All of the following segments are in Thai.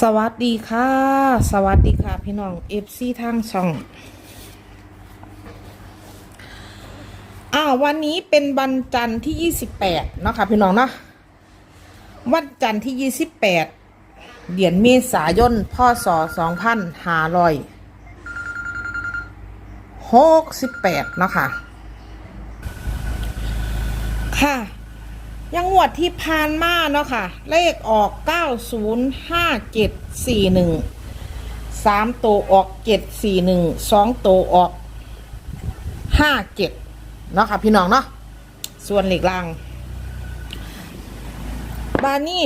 สวัสดีค่ะ สวัสดีค่ะ พี่น้องเอฟซีทางช่องอ้าววันนี้เป็นวันจันทร์ที่28เนาะค่ะพี่น้องเนาะวันจันทร์ที่28เดือนเมษายนพศ2568เนาะค่ะ ค่ะ ยังงวดที่ผ่านมาเนาะค่ะ เลขออก 905741 3 ตัวออก 741 2 ตัวออก 57เนาะค่ะ พี่น้องเนาะส่วนเหล็กลางบานี่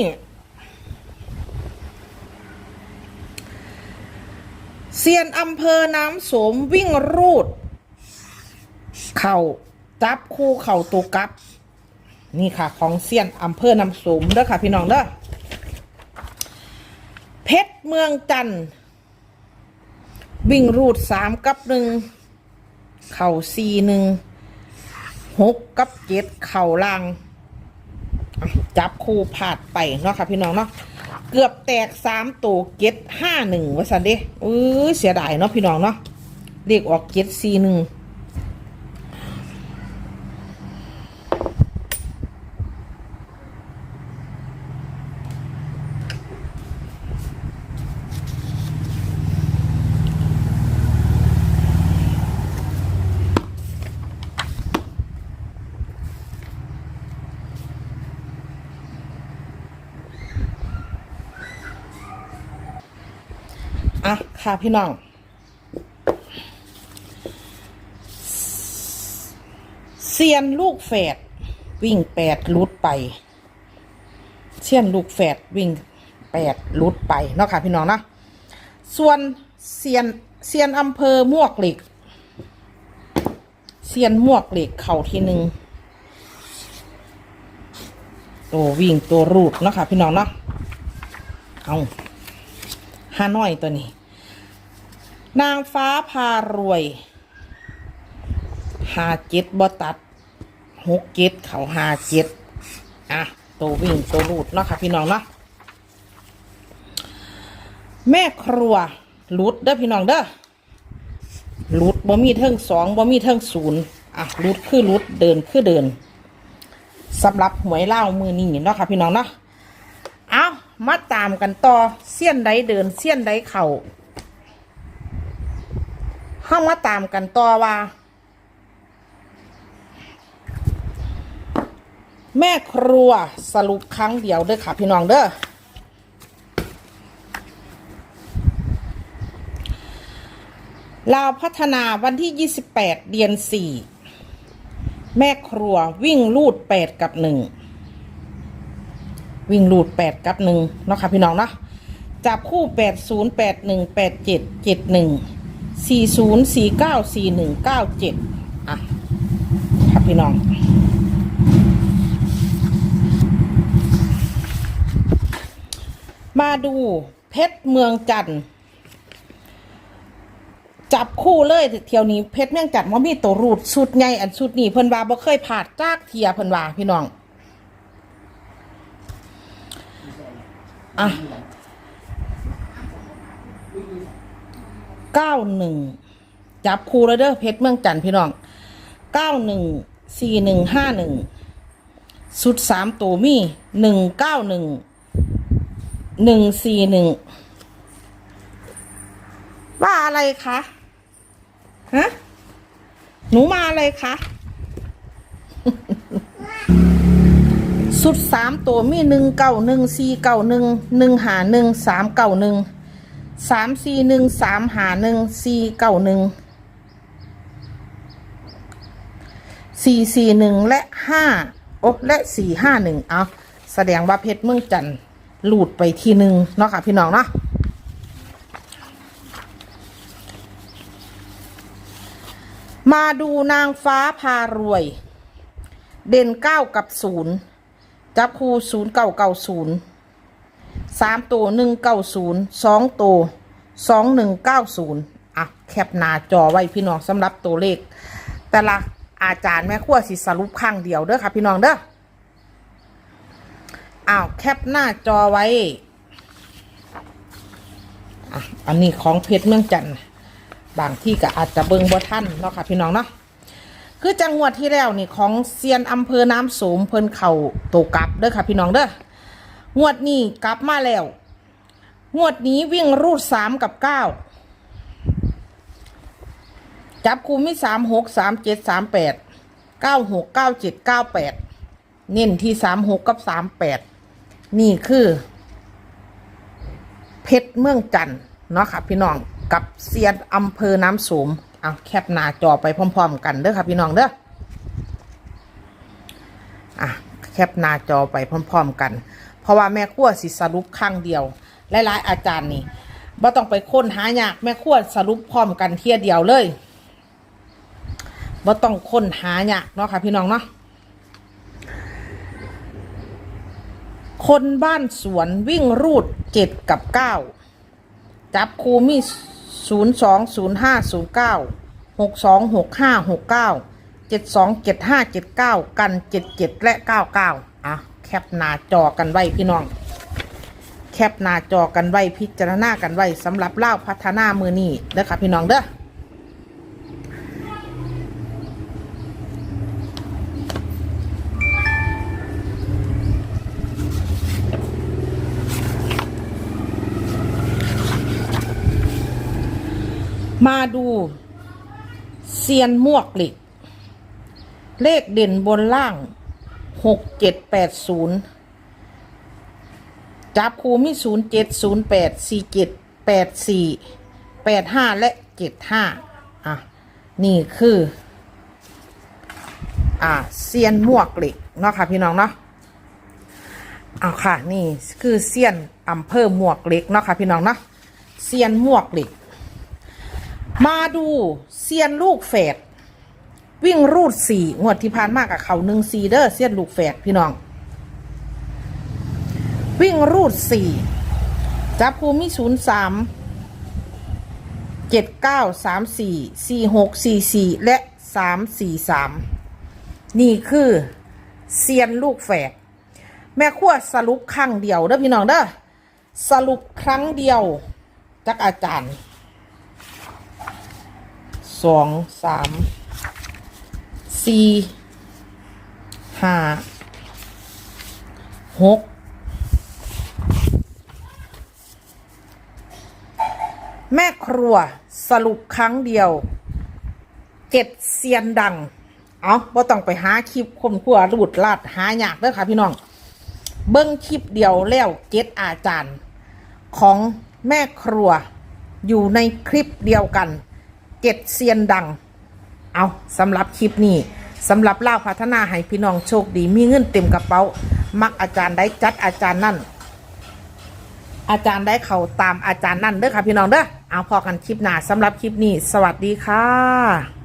เซียนอำเภอน้ำโสมวิ่งรูด เข่าจับคู่เข่าตัวกลับ นี่ค่ะ ของเซียนอำเภอนำสมเด้อค่ะ พี่น้องเด้อเพชรเมืองจันทร์วิ่งรูดสามกับหนึ่งเข่าสี่หนึ่งหกกับเจ็ดเข่าล่าง จับคู่ผาดไปเนาะค่ะพี่น้องเนาะเกือบแตกสามตัวเจ็ดห้าหนึ่งวะสันเด้เออเสียดายเนาะพี่น้องเนาะเรียกออกเจ็ดสี่หนึ่ง อะค่ะพี่น้องเซียนลูกแฝดวิ่งแปดลุดไปเซียนลูกแฝดวิ่งแปดลุดไปเนาะค่ะพี่น้องเนาะส่วนเซียนเซียนอำเภอมวกเหล็กเซียนมวกเหล็กเข่าทีหนึ่งตัววิ่งตัวรูดเนาะค่ะพี่น้องเนาะเอา ฮานอยตัวนี้ นางฟ้าพารวยหาเจ็ดบอตัดหกเจ็ดเขาหาเจ็ดอะตัววิ่งตัวรูดเนาะค่ะพี่น้องเนาะแม่ครัวรูดเด้อพี่น้องเด้อรูดบ่มีเทิงสองบ่มีเทิงศูนย์อะรูดคือรูดเดินคือเดินสำหรับหวยเล่ามือนี้เนาะค่ะพี่น้องเนาะเอามาตามกันต่อ เสี้ยนใดเดินเสี้ยนใดเข่าเข้ามาตามกันต่อว่า แม่ครัวสรุปครั้งเดียวเด้อค่ะ พี่น้องเด้อลาวพัฒนาวันที่ 28 เดือน 4 แม่ครัววิ่งลูด 8 กับ 1 วิ่งรูดแปดกับหนึ่งเนาะค่ะ พี่น้องเนาะ จับคู่แปดศูนย์แปดหนึ่งแปดเจ็ดเจ็ดหนึ่งสี่ศูนย์สี่เก้าสี่หนึ่งเก้าเจ็ดอะครับพี่น้อง มาดูเพชรเมืองจันทร์จับคู่เลยเที่ยวนี้เพชรเมืองจันทร์ว่ามีตัวรูดสุดใหญ่อันสุดนี้เพิ่นว่าบ่เคยผ่าจากเทียเพิ่นว่าพี่น้อง อะ เก้าหนึ่งจับคูแล้วเด้อเพชรเมืองจันทร์พี่น้องเก้าหนึ่งสี่หนึ่งห้าหนึ่งสุดสามตัวมีหนึ่งเก้าหนึ่งหนึ่งสี่หนึ่งว่าอะไรคะฮะหนูมาอะไรคะสุดสามตัวมีหนึ่งเก้าหนึ่งสี่เก้าหนึ่งหนึ่งหาหนึ่งสามเก้าหนึ่ง สามสี่หนึ่งสามหาหนึ่งสี่เก้าหนึ่งสี่สี่หนึ่งและห้าโอ้และสี่ห้าหนึ่งเอาแสดงว่าเพชรเมืองจันหลุดไปทีหนึ่งเนาะค่ะพี่น้องเนาะมาดูนางฟ้าพารวย เด่นเก้ากับศูนย์จับคู่ศูนย์เก้าเก้าศูนย์ สามตัวหนึ่งเก้าศูนย์สองตัวสองหนึ่งเก้าศูนย์อะแคปหน้าจอไว้พี่น้องสำหรับตัวเลข แต่ละอาจารย์แม่ขั้วสิสรุปข้างเดียวเด้อค่ะพี่น้องเด้ออ้าวแคปหน้าจอไว้อันนี้ของเพชรเมืองจันทร์บางที่ก็อาจจะเบิ่งบ่ทันเนาะค่ะพี่น้องเนาะคือจังหวัดที่แล้วนี่ของเซียนอำเภอน้ำโสมเพิ่นเข่าโตกลับเด้อค่ะพี่น้องเด้อ งวดนี้กลับมาแล้ว งวดนี้วิ่งรูดสามกับเก้าจับคูมีสามหกสามเจ็ดสามแปดเก้าหกเก้าเจ็ดเก้าแปดเน้นที่สามหกกับสามแปดนี่คือ เพชรเมืองจันทน์เนาะค่ะพี่น้องกับเซียนอำเภอน้ำโสมเอาแคปหน้าจอไปพร้อม ๆ กันเด้อค่ะพี่น้องเด้ออะแคปหน้าจอไปพร้อม ๆ กัน เพราะว่าแม่ขั้วสิสรุปครั้งเดียว หลายๆ อาจารย์นี่บ่ต้องไปค้นหายากแม่ขั้วสรุปพร้อมกันเที่ยเดียวเลยบ่ต้องค้นหายากเนาะค่ะพี่น้องเนาะคนบ้านสวนวิ่งรูดเจ็ดกับเก้าจับคูมีศูนย์สองศูนย์ห้าศูนย์เก้าหกสองหกห้าหกเก้าเจ็ดสองเจ็ดห้าเจ็ดเก้ากันเจ็ดเจ็ดและเก้าเก้าอะ แคปหน้าจอกันไว้พี่น้อง แคปหน้าจอกันไว้พิจารณากันไว้สำหรับเล่าพัฒนามือนี้เด้อค่ะพี่น้องเด้อมาดูเซียนมวกเหล็ก เลขเด่นบนล่าง หกเจ็ดแปดศูนย์จับคูมีศูนย์เจ็ดศูนย์แปดสี่เจ็ดแปดสี่แปดห้าและเจ็ดห้าอะ นี่คือ อ่าเซียนมวกเหล็กเนาะค่ะพี่น้องเนาะเอาค่ะ นี่คือเซียนอำเภอมวกเหล็กเนาะค่ะพี่น้องเนาะเซียนมวกเหล็กมาดูเซียนลูกแฝด วิ่งรูดสี่งวดที่ผ่านมากกับเขาหนึ่งซีเดอร์เซียนลูกแฝดพี่น้อง วิ่งรูดสี่จับภูมิศูนย์สามเจ็ดเก้าสามสี่สี่หกสี่สี่และสามสี่สามนี่คือเซียนลูกแฝดแม่ขั้วสรุปครั้งเดียวเด้อพี่น้องเด้อสรุปครั้งเดียวจากอาจารย์สองสาม สี่ห้าหกแม่ครัวสรุปครั้งเดียวเจ็ดเซียนดัง เอาบ่ต้องไปหาคลิปคนขัวรูดลาดหายากเด้อค่ะพี่น้อง เบิ้งคลิปเดียวแล้วเจ็ดอาจารย์ ของแม่ครัวอยู่ในคลิปเดียวกันเจ็ดเซียนดัง เอาสำหรับคลิปนี้สำหรับเล่าพัฒนาให้พี่น้องโชคดี มีเงินเต็มกระเป๋า มักอาจารย์ได้จัดอาจารย์นั่น อาจารย์ได้เขาตามอาจารย์นั่นเด้อค่ะพี่น้องเด้อเอาพอกันคลิปหน้าสำหรับคลิปนี้ สวัสดีค่ะ